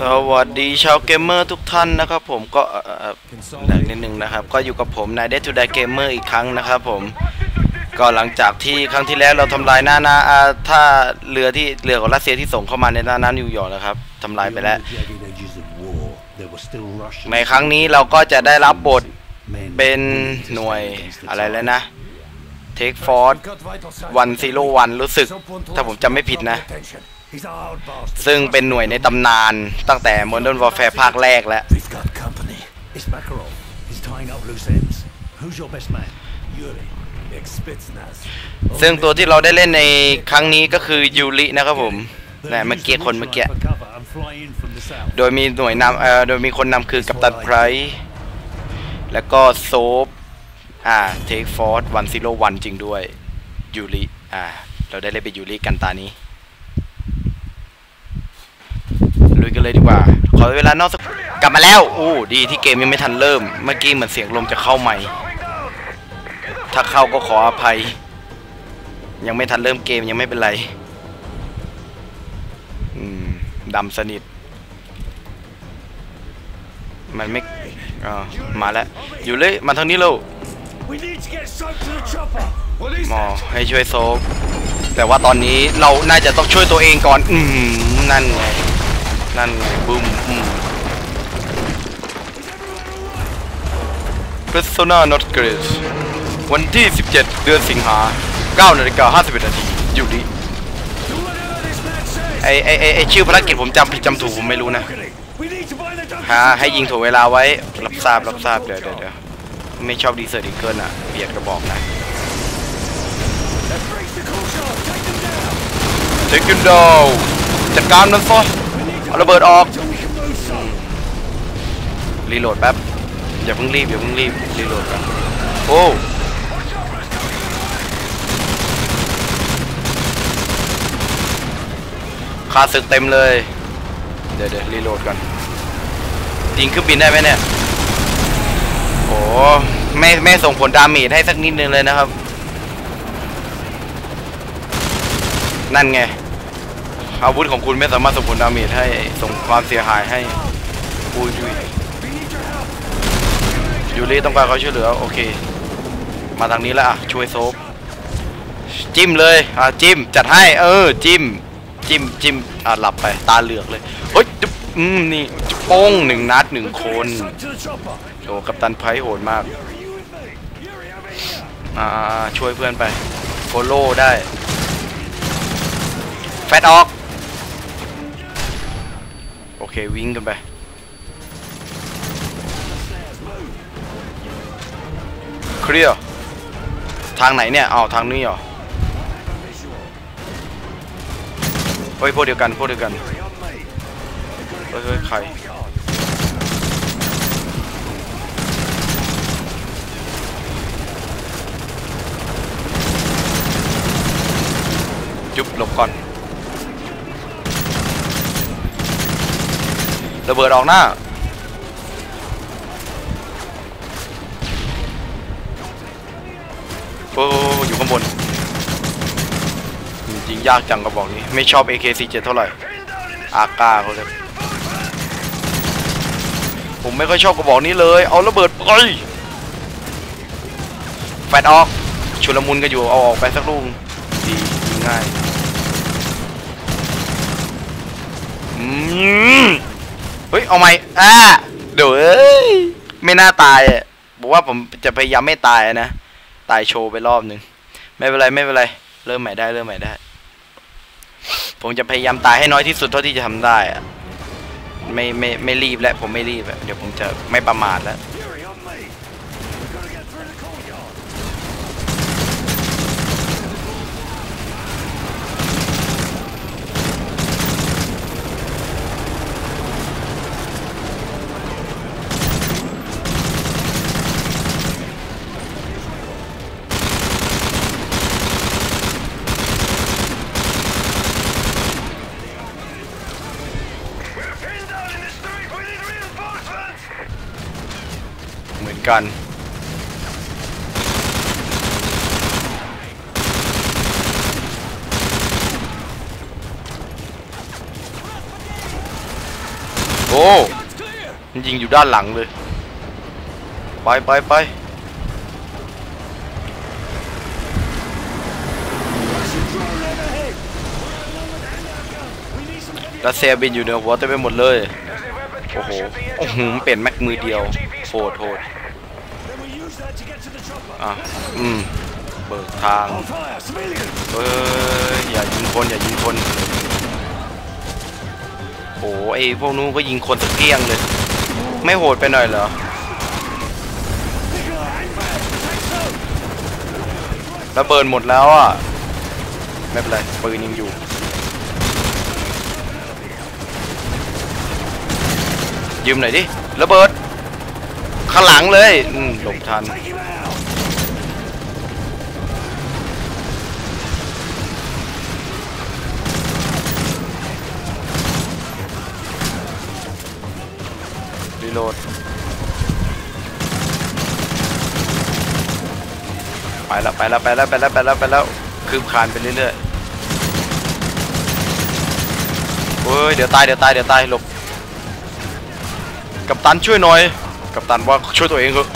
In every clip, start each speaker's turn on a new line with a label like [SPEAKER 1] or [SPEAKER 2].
[SPEAKER 1] สวัสดีชาวเกมเมอร์ทุกท่านนะครับผมก็เอ่อเอ่อแหลกนิดนึงนะครับ ก็อยู่กับผมนายเดทูไดเกมเมอร์อีกครั้งนะครับผมก็หลังจากที่ครั้งที่แล้วเราทำลายหน้านาอาถ้าเรือที่เรือของรัสเซียที่ส่งเข้ามาในหน้าน้ำนิวยอร์กนะครับทำลายไปแล้ว ในครั้งนี้เราก็จะได้รับบทเป็นหน่วยอะไรแล้วนะ Take Force วันซีโรวันรู้สึก ถ้าผมจำไม่ผิดนะ ซึ่งเป็นหน่วยในตำนานตั้งแต่ Modern Warfare ภาคแรกแล้ว
[SPEAKER 2] We've got company. It's Makarov. He's tying up loose ends. Who's your best man? Yuri. Ex-Spetsnaz.
[SPEAKER 1] ซึ่งตัวที่เราได้เล่นในครั้งนี้ก็คือยูรินะครับผมนะเมื่อกี้คนเมื่อกี้
[SPEAKER 2] For cover and fly in from the south.
[SPEAKER 1] โดยมีหน่วยนำเอ่อโดยมีคนนำคือกัปตันไพรส์แล้วก็โซฟอ่าเทคฟอร์ดวันซิโร่วันจริงด้วยยูริอ่าเราได้เล่นเป็นยูริกันตานี้ ลุยกันเลยดีกว่า ขอเวลานอกสักกลับมาแล้วโอ้ดีที่เกมยังไม่ทันเริ่ม เมื่อกี้เหมือนเสียงลมจะเข้าใหม่ ถ้าเข้าก็ขออภัย ยังไม่ทันเริ่มเกมยังไม่เป็นไรอืมดำสนิท มันไม่อ่ามาแล้ว อยู่เลย มาทางนี้เร็ว
[SPEAKER 2] We need to get soap to the chopper. What
[SPEAKER 1] หมอให้ช่วยโซฟแต่ว่าตอนนี้เราน่าจะต้องช่วยตัวเองก่อน อืมนั่นไง นั่นไงบึ้มอืม Persona Not Great วันที่ 17 เดือนสิงหา9นาฬิกา51นาทีอยู่ดีไอไอไอไอชื่อภารกิจผมจำผิดจำถูกผมไม่รู้นะ
[SPEAKER 2] We need to find the dump.
[SPEAKER 1] หาให้ยิงถ่วงเวลาไว้รับทราบรับทราบเดี๋ยวเดี๋ยวเดี๋ยวไม่ชอบดีเซอร์ดีเกินอะเบียดกระบอกนะ
[SPEAKER 2] Let's breach the core shaft. Take them down.
[SPEAKER 1] เทคินดจัดการมันซะ เอาระเบิดออกรีโหลดแป๊บอย่าเพิ่งรีบอย่าเพิ่งรีบรีโหลดกันโอ้คาศึกเต็มเลย เดี๋ยวเดี๋ยวรีโหลดกันยิงเครื่องบินได้ไหมเนี่ยโอ้ไม่ไม่ส่งผลดาเมจให้สักนิดนึงเลยนะครับ นั่นไง อาวุธของคุณไม่สามารถส่งผลดาเมจให้ส่งความเสียหายให้อุยยุยยูริต้องการเขาช่วยเหลือโอเค มาทางนี้แล้วอะช่วยโซฟจิ้มเลยอะจิ้มจัดให้เออจิ้มจิ้มจิ้มอะหลับไปตาเหลือกเลยเฮ้ยอืมนี่โป้งหนึ่งนัดหนึ่งคนโอ้กัปตันไพรโหดมากอ่าช่วยเพื่อนไปโฟโล่ได้แฟตออก เควิ่งกันไปเคลียร์ทางไหนเนี่ยอ้าวทางนี้เหรอเฮ้ยพวกเดียวกันพวกเดียวกันเฮ้ยใครจุบหลบก่อน ระเบิดออกหน้า โอ้อยู่ข้างบน จริงยากจังกระบอกนี้ ไม่ชอบ AK47 เท่าไหร่ อาก้าเขาเลยผมไม่ค่อยชอบกระบอกนี้เลย เอาระเบิดไปแฟดออก ชุลมุนกันอยู่ เอาออกไปสักลูกดียิงง่าย อืม เฮ้ยเอาไหมอ่าเดี๋ยวเอ้ยไม่น่าตายอะบอกว่าผมจะพยายามไม่ตายนะ ตายโชว์ไปรอบหนึ่งไม่เป็นไรไม่เป็นไร เริ่มใหม่ได้เริ่มใหม่ได้ ผมจะพยายามตายให้น้อยที่สุดเท่าที่จะทำได้อะไม่ไม่ไม่รีบแล้วผมไม่รีบอะเดี๋ยวผมจะไม่ประมาทแล้ว เหมือนกัน โอ้มันยิงอยู่ด้านหลังเลย ไปไปไปรัสเซียบินอยู่เหนือหัวเต็มไปหมดเลย โอ้โหโอ้โหเปลี่ยนแม็กมือเดียว โหดโหดอะอืมเบิกทางเอ้ยอย่ายิงคนอย่ายิงคนโอ้ไอพวกนู้นก็ยิงคนตะเกียงเลย ไม่โหดไปหน่อยเหรอระเบิดหมดแล้วอะ ไม่เป็นไรปืนยังอยู่ยืมหน่อยดิระเบิด ข้างหลังเลยอืมหลบทันรีโหลดไปแล้วไปแล้วไปแล้วไปแล้วไปแล้วไปแล้วคืบคลานไปเรื่อยๆเฮ้ยเดี๋ยวตายเดี๋ยวตายเดี๋ยวตายหลบกัปตันช่วยหน่อย กัปตันว่าช่วยตัวเองเถอะ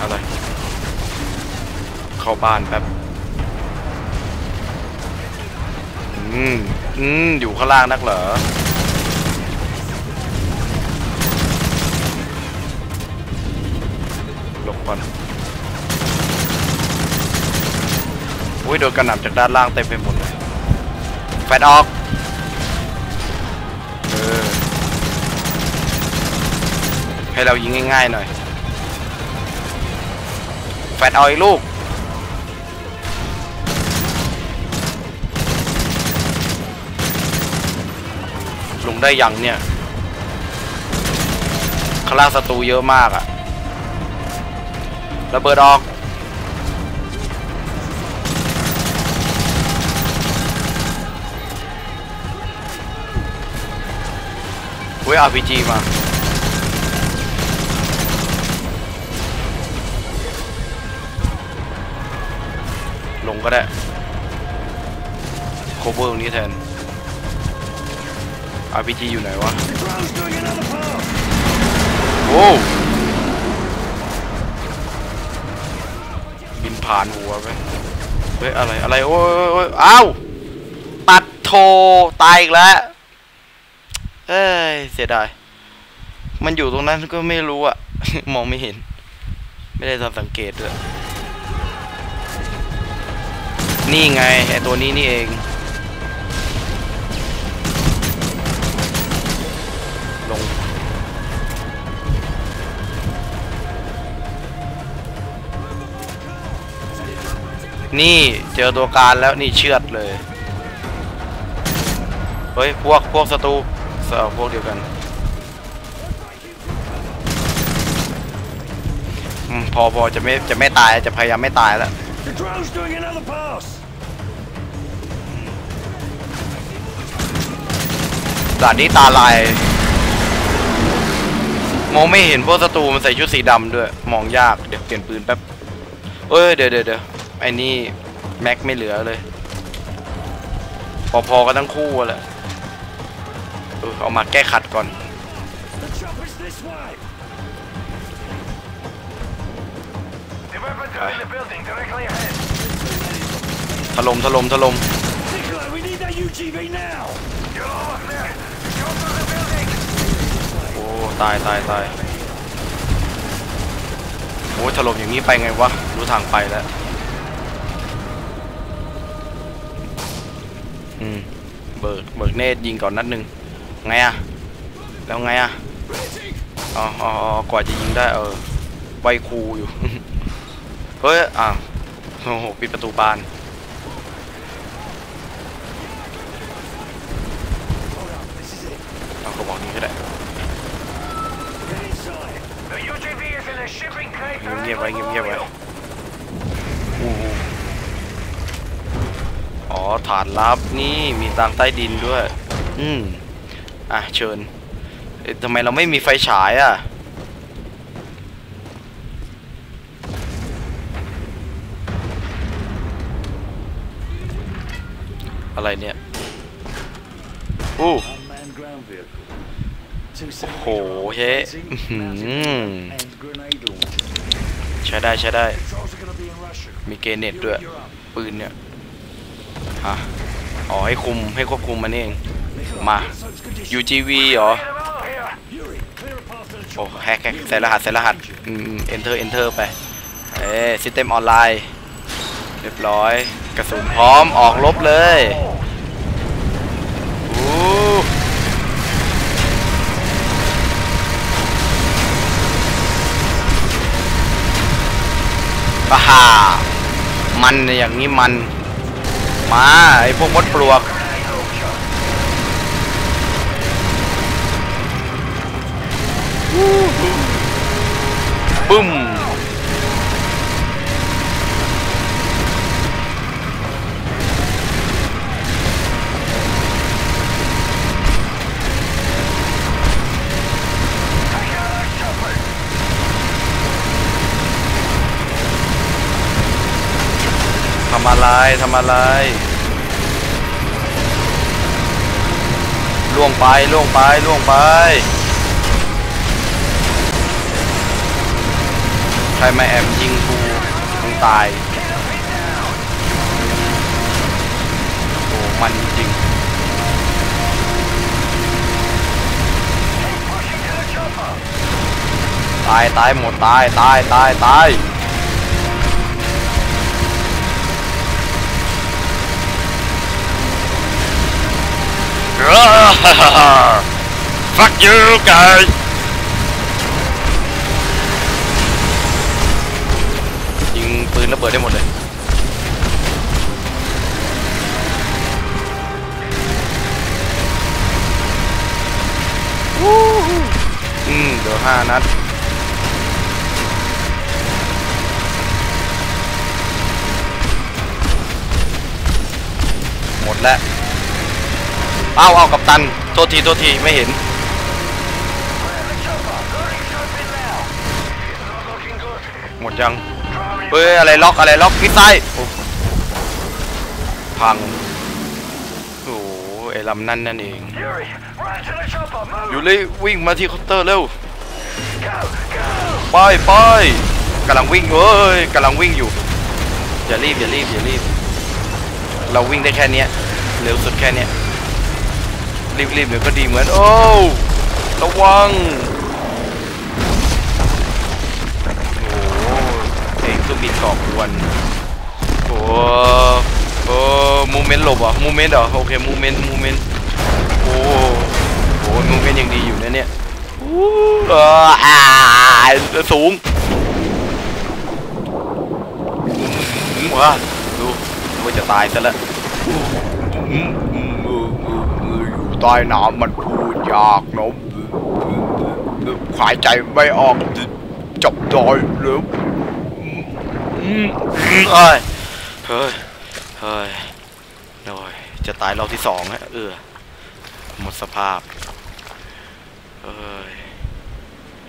[SPEAKER 1] อะไรเข้าบ้านแป๊บอืมอืมอยู่ข้างล่างนักเหรอหลบก่อนอุ้ยโดนกระหน่ำจากด้านล่างเต็มไปหมดเลย แฟดออกเออให้เรายิงง่ายๆหน่อย แฟดออีกลูก ลงได้ยังเนี่ยข้างล่างศัตรูเยอะมากอะระเบิดออก เว้ย RPG มาลงก็ได้ cover ตรงนี้แทน RPG อยู่ไหนวะโอ้บินผ่านหัวไป เฮ้ย อะไร อะไร โอ้ยอ้าวปัดโท ตายอีกแล้ว เอ้ย เสียดาย มันอยู่ตรงนั้นก็ไม่รู้อะมองไม่เห็น ไม่ได้ทันสังเกตด้วย นี่ไงไอตัวนี้นี่เอง ลง นี่เจอตัวการแล้วนี่เชือดเลย เฮ้ย พวก พวกศัตรู เออพวกเดียวกันอืมพอพอจะไม่จะไม่ตายจะพยายามไม่ตายแล้ว
[SPEAKER 2] The drone's doing another pass.
[SPEAKER 1] ด่านนี้ตาลาย มองไม่เห็นพวกศัตรูมันใส่ชุดสีดำด้วย มองยากเดี๋ยวเปลี่ยนปืนแป๊บเอ้ยเดี๋ยวเดี๋ยวเดี๋ยวไอ้นี่แม็กไม่เหลือเลย พอๆกันทั้งคู่แหละ เอามาแก้ขัดก่อน ถล่มถล่มถล่มโอ้ ตายตายตายโอ้ถล่มอย่างนี้ไปไงวะ รู้ทางไปแล้ว อืม เบิกเบิกเนตยิงก่อนนัดหนึ่ง ไงอะแล้วไงอะอ๋ออ๋อกว่าจะยิงได้เออไวคูอยู่ เฮ้ย อ่าวโอ้โห ปิดประตูบานเอากระบอกนี้ก็ได้
[SPEAKER 2] Get inside.
[SPEAKER 3] The UGV is in a shipping crate.
[SPEAKER 1] เงียบเงียบไว้อู้หูอ๋อ ฐานลับนี่ มีทางใต้ดินด้วย อืม อะเชิญทำไมเราไม่มีไฟฉายอะอะไรเนี่ยอู้โหเฮ้ใช้ได้ใช้ได้ มีเกเน็ตด้วย ปืนเนี่ย ฮะ อ๋อให้คุมให้ควบคุมมันเอง มา UGV เหรอ โอ้แฮกแฮกใส่รหัสใส่รหัส อืม enter enter ไป เอ้ซิสเต็มออนไลน์เรียบร้อย กระสุนพร้อมออกลบเลยอู้ปะฮ่ามันอย่างนี้มัน มา ไอพวกมดปลวก บึ้มทำอะไรทำอะไรล่วงไปล่วงไปล่วงไป มาแอบยิงกูมึงตายโอ้มันจริงตายตายหมดตายตายตายตาย Fuck you guys บิดได้หมดเลยอืมเดี๋ยวห้านัดหมดแล้วเอาเอากับตัน โทษที โทษที ไม่เห็น หมดยัง เฮ้ยอะไรล็อกอะไรล็อกมิดไซด์พังโอ้ไอ้ลำนั่นนั่นเองอยู่เลยวิ่งมาที่เคาน์เตอร์เร็วไปไปกำลังวิ่งเอ้ยกำลังวิ่งอยู่อย่ารีบอย่ารีบอย่ารีบเราวิ่งได้แค่นี้เร็วสุดแค่นี้รีบรีบเดี๋ยวก็ดีเหมือนโอ้ระวัง เองเครื่องบินก่อกวนโอ้โอ้มูเมนต์หลบอะมูเมนต์เหรอโอเคมูเมนต์มูเมนต์โอ้โหมูเมนต์ยังดีอยู่นะเนี่ยอู้อออ่าสูงว้าดูว่าจะตายซะแล้วอืมอืมอืมอือืมอยู่ใต้น้ำมันพูดยากนะหายใจไม่ออกจับดอยหรือ เอ้ยเฮ้ยเฮ้ยโอ้ยจะตายรอบที่สองฮะเออหมดสภาพเอ้ย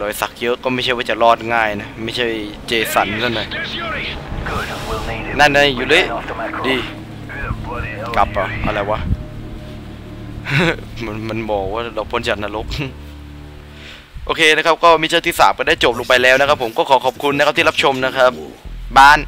[SPEAKER 1] รอยสักเยอะก็ไม่ใช่ว่าจะรอดง่ายนะ ไม่ใช่เจสันซะหน่อยนั่นนะอยู่เลยดีกลับอะอะไรวะ มันมันบอกว่าเราพ้นจากนรกโอเคนะครับ ก็มิชชั่นที่สามก็ได้จบลงไปแล้วนะครับ ผมก็ขอขอบคุณนะครับที่รับชมนะครับ บ้าน